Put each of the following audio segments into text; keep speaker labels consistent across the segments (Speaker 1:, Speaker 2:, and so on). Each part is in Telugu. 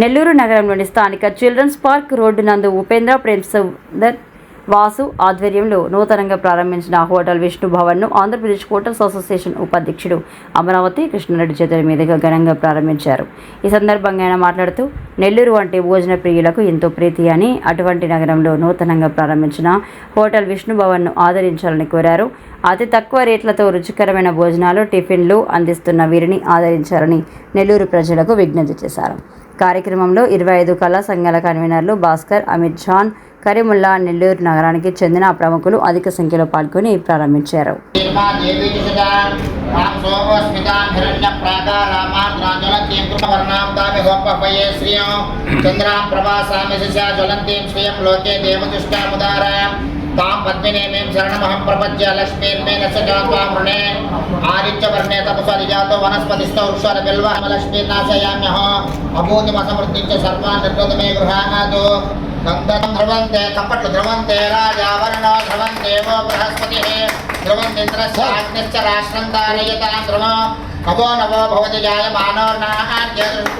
Speaker 1: నెల్లూరు నగరంలోని స్థానిక చిల్డ్రన్స్ పార్క్ రోడ్డు నందు ఉపేంద్ర ప్రేమ్ సుందర్ వాసు ఆధ్వర్యంలో నూతనంగా ప్రారంభించిన హోటల్ విష్ణు భవన్ను ఆంధ్రప్రదేశ్ హోటల్స్ అసోసియేషన్ ఉపాధ్యక్షుడు అమరావతి కృష్ణారెడ్డి చేతుల మీదుగా ఘనంగా ప్రారంభించారు. ఈ సందర్భంగా ఆయన మాట్లాడుతూ నెల్లూరు వంటి భోజన ప్రియులకు ఎంతో ప్రీతి అని అటువంటి నగరంలో నూతనంగా ప్రారంభించిన హోటల్ విష్ణు భవన్ను ఆదరించాలని కోరారు. అతి తక్కువ రేట్లతో రుచికరమైన భోజనాలు టిఫిన్లు అందిస్తున్న వీరిని ఆదరించాలని నెల్లూరు ప్రజలకు విజ్ఞప్తి చేశారు. కార్యక్రమంలో ఇరవై ఐదు కళా సంఘాల కన్వీనర్లు భాస్కర్ అమిత్ ఖాన్ కరీముల్లా నెల్లూరు నగరానికి చెందిన ప్రముఖులు అధిక సంఖ్యలో పాల్గొని ప్రారంభించారు.
Speaker 2: నిర్మా దేవీ చిషదాం మాం చంద్రాం ప్రభాసామి శిశా జ్వలంతీం శ్రియం లోకే దేవదుష్టాముదారాం. తాం పద్మినేమీం శరణమహం ప్రపద్య లక్ష్మీర్మే నశ్చాత్వాం రుణే ఆదిత్యవర్ణే తపస్వరిజాతో వనస్పతిస్థో వృక్షర బిల్వలక్ష్మీర్నాశయామ్యహో అభూతిమసమృద్ధిం చ సర్వాన్ నిర్గతమే గృహానాదు గంధం ధ్రువంతే కపట్లు ధ్రువంతే రాజావరణో ధ్రువందేవో బృహస్పతిः. ధ్రువంతింద్రస్య అగ్నిశ్చ రాష్ట్రం ధారయతాం ధ్రువం. నవో నవో భవతి జాయమానోర్నాహార్యేతుడు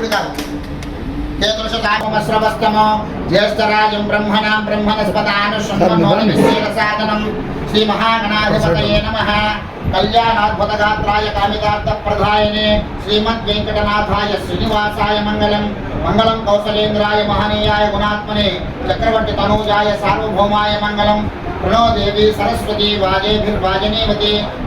Speaker 2: కేతుషతామస్రవస్తమో జ్యేష్ఠరాజం బ్రహ్మణాం బ్రహ్మణస్పదానుష్ణోనిమిశ్రీరసాదనం శ్రీమహాగణాధిపతయే నమః. కళ్యాణాద్భుతగాత్రాయ కామితార్థప్రదాయనే శ్రీమద్వేంకటనాథాయ శ్రీనివాసాయ మంగళం. మంగళం కౌసలేంద్రాయ మహనీయాయ గుణాత్మనే. చక్రవర్తి తనూజాయ సార్వభౌమాయ మంగళం. ప్రణో దేవి సరస్వతి వాజేభిర్వాజనీవతి.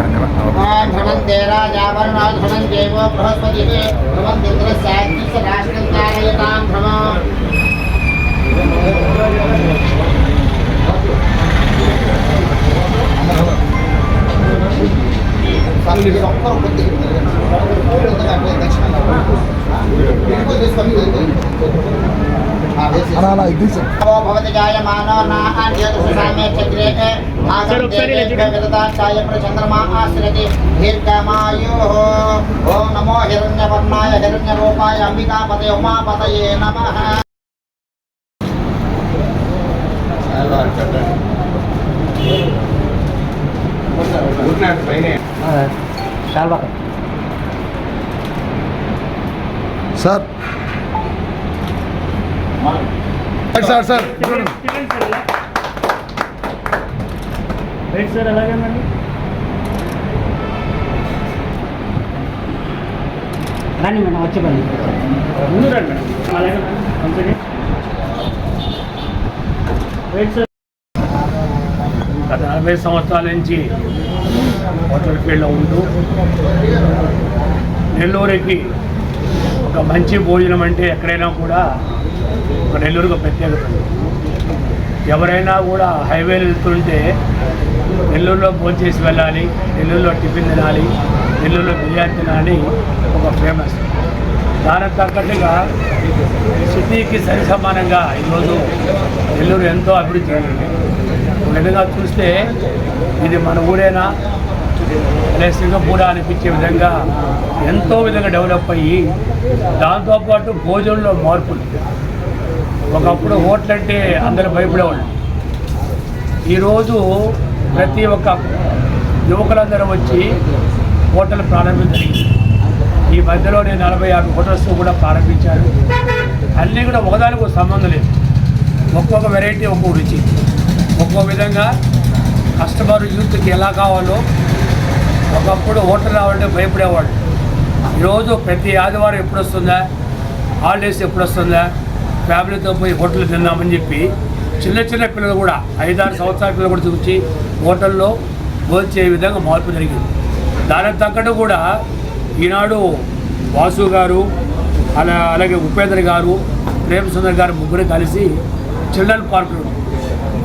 Speaker 2: పురుష జితేంద్రియ ధ్రువంతే రాజావరుణా ధ్రువందేవో బృహస్పతి ధ్రువంతింద్రస్యాగ్నిశ్చ రాష్ట్రం తారయతాం ధ్రువం ఆశ్రతి దీర్ఘమాయు ఓం నమో హిరణ్యవర్ణాయ హిరణ్యరూపాయ అంబికాపతే ఉమాపతయే నమః
Speaker 3: sir sir sir
Speaker 4: right sir ఎలాగేనండి
Speaker 5: రండి మేడం వచ్చి పని.
Speaker 4: ముందు రండి మేడం. అలాగే కంపెనీ రైట్ సార్ గత నలభై సంవత్సరాల నుంచి హోటల్ ఫీల్డ్లో ఉంటూ నెల్లూరుకి ఒక మంచి భోజనం అంటే ఎక్కడైనా కూడా ఒక నెల్లూరుకు ప్రత్యేకత ఎవరైనా కూడా హైవేలు వెళ్తుంటే నెల్లూరులో భోజనం చేసి వెళ్ళాలి నెల్లూరులో టిఫిన్ తినాలి నెల్లూరులో బిర్యానీ తినాలి ఒక ఫేమస్. దానికి తగ్గట్టుగా సిటీకి సరి సమానంగా ఈరోజు నెల్లూరు ఎంతో అభివృద్ధి చెందింది. ఒక విధంగా చూస్తే ఇది మన ఊరేనా? అదే సింగపూర్ అనిపించే విధంగా ఎంతో విధంగా డెవలప్ అయ్యి దాంతోపాటు భోజనంలో మార్పులు. ఒకప్పుడు హోటల్ అంటే అందరూ భయపడేవాళ్ళు. ఈరోజు ప్రతి ఒక్క యువకులందరూ వచ్చి హోటల్ ప్రారంభించారు ఈ మధ్యలో నేను నలభై యాభై ఓటర్స్ కూడా ప్రారంభించారు. అన్నీ కూడా ఒకదానికి ఒక సంబంధం లేదు. ఒక్కొక్క వెరైటీ ఒక్కొక్క రుచి. ఒక్కో విధంగా కస్టమర్ యూత్కి ఎలా కావాలో ఒకప్పుడు హోటల్ రావాలంటే భయపడేవాళ్ళు. ఈరోజు ప్రతి ఆదివారం ఎప్పుడు వస్తుందా హాలిడేస్ ఎప్పుడు వస్తుందా ఫ్యామిలీతో పోయి హోటల్ తిన్నామని చెప్పి చిన్న చిన్న పిల్లలు కూడా ఐదారు సంవత్సరాల పిల్లలు కూడా చూసి హోటల్లో భోజనం విధంగా మార్పు జరిగింది. దానికి తగ్గట్టు కూడా ఈనాడు వాసు గారు అలా అలాగే ఉపేంద్ర గారు ప్రేమసుందర్ గారు ముగ్గురు కలిసి చిల్డ్రన్ పార్క్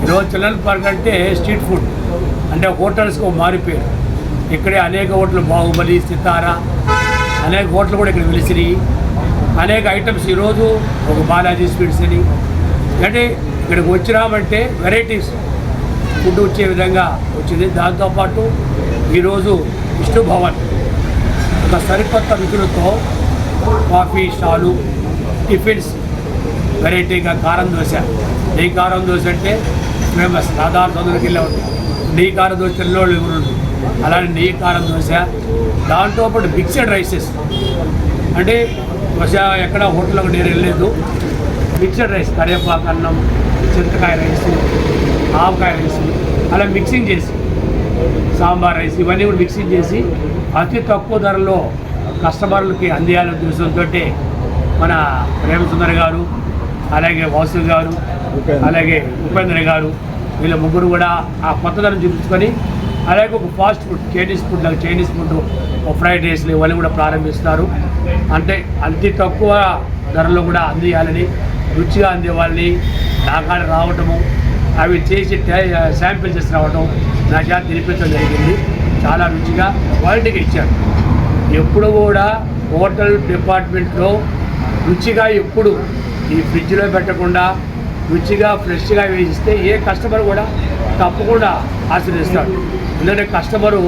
Speaker 4: ఈరోజు చిల్డ్రన్ పార్క్ అంటే స్ట్రీట్ ఫుడ్ అంటే హోటల్స్కి మారిపోయారు ఇక్కడే అనేక హోటల్ బాహుబలి సితారా అనేక హోటల్ కూడా ఇక్కడ వెలిసినాయి అనేక ఐటమ్స్ ఈరోజు ఒక బాలాజీ స్వీట్స్ అని. అంటే ఇక్కడికి వచ్చినామంటే వెరైటీస్. ఫుడ్ వచ్చే విధంగా వచ్చింది. దాంతోపాటు ఈరోజు విష్ణు భవన్ ఒక సరికొత్త రుచులతో కాఫీ స్టాలు టిఫిన్స్ వెరైటీగా కారం దోశ. నెయ్యి కారం దోశ అంటే ఫేమస్. దాదాపు చదువులకి వెళ్ళే ఉంటుంది నెయ్యి కారం దోశ తెల్లోళ్ళు ఎవరు అలానే నెయ్యి కారం దోశ. దాంతో పాటు మిక్సెడ్ రైసెస్. అంటే దోశ ఎక్కడ హోటల్లో నేను వెళ్ళలేదు. మిక్సెడ్ రైస్ కరివేపాకు అన్నం చింతకాయ రైస్ ఆవకాయ రైస్ అలా మిక్సింగ్ చేసి సాంబార్ రైస్ ఇవన్నీ కూడా మిక్సింగ్ చేసి అతి తక్కువ ధరలో కస్టమర్లకి అందియాలనే ఉద్దేశంతో మన ప్రేమసుందర్ గారు అలాగే వాసు గారు అలాగే ఉపేంద్ర గారు వీళ్ళ ముగ్గురు కూడా ఆ కొత్తదనం చూపించుకొని అలాగే ఒక fast food Chinese food Chinese food fried రైస్లు ఇవన్నీ కూడా ప్రారంభిస్తారు. అంటే అతి తక్కువ ధరలో కూడా అందియాలని రుచిగా అందేవాళ్ళని నాకాడ రావటము అవి చేసి శాంపిల్ చేసి రావడం నా చేత తినిపించడం జరిగింది. చాలా రుచిగా క్వాలిటీగా ఇచ్చారు. ఎప్పుడు కూడా హోటల్ డిపార్ట్మెంట్లో రుచిగా ఎప్పుడు ఈ ఫ్రిడ్జ్లో పెట్టకుండా రుచిగా ఫ్రెష్గా వేసిస్తే ఏ కస్టమర్ కూడా తప్పకుండా ఆశ్రయిస్తాడు ఎందుకంటే కస్టమరు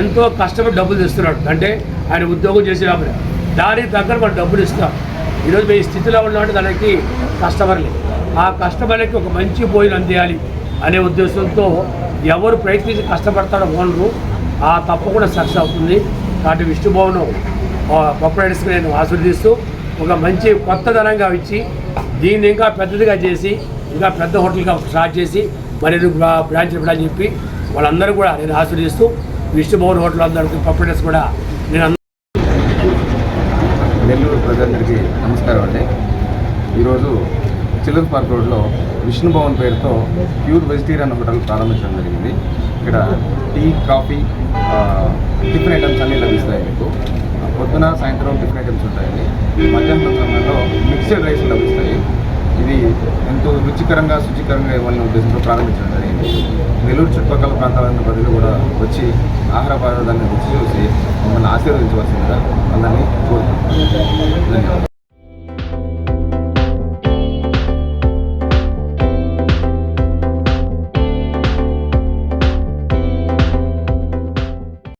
Speaker 4: ఎంతో కష్టపడి డబ్బులు తెస్తున్నాడు. అంటే ఆయన ఉద్యోగం చేసేటప్పుడు దానికి దగ్గర మనం డబ్బులు ఇస్తాం. ఈరోజు మేము ఈ స్థితిలో ఉన్నామంటే దానికి కస్టమర్లే ఆ కస్టమర్లకి ఒక మంచి భోజనం అందేయాలి అనే ఉద్దేశంతో ఎవరు ప్రయత్నించి కష్టపడతాడో ఓనరు ఆ తప్పకుండా సక్సెస్ అవుతుంది. కాబట్టి విష్ణుభవన్ ప్రొపరేటర్స్కి నేను ఆశీర్దిస్తూ ఒక మంచి కొత్తదనంగా ఇచ్చి దీన్ని ఇంకా పెద్దదిగా చేసి ఇంకా పెద్ద హోటల్గా స్టార్ట్ చేసి మరి బ్రాంచ్ పెట్టాలని చెప్పి వాళ్ళందరూ కూడా నేను ఆశీర్దిస్తూ విష్ణుభవన్ హోటల్ అందరికీ ప్రొపరేటర్స్ కూడా నేను
Speaker 6: నెల్లూరు ప్రజలందరికీ నమస్కారం అండి. ఈరోజు చిల్డ్రన్స్ పార్క్ రోడ్లో విష్ణు భవన్ పేరుతో ప్యూర్ వెజిటేరియన్ హోటల్ ప్రారంభించడం జరిగింది. ఇక్కడ టీ కాఫీ టిఫిన్ ఐటమ్స్ అన్నీ లభిస్తాయి మీకు. పొద్దున సాయంత్రం టిఫిన్ ఐటమ్స్ ఉంటాయండి. మధ్యాహ్నం సమయంలో మిక్స్డ్ రైస్ లభిస్తాయి. ఇది ఎంతో రుచికరంగా శుచికరంగా ఇవ్వాలనే ఉద్దేశంతో ప్రారంభించడం జరిగింది. నెల్లూరు చుట్టుపక్కల ప్రాంతాలైన ప్రజలు కూడా వచ్చి ఆహార పదార్థాన్ని రుచి చూసి మమ్మల్ని సిన్సియర్గా విశ్వాసం అందరినీ కోరుకుంటున్నాను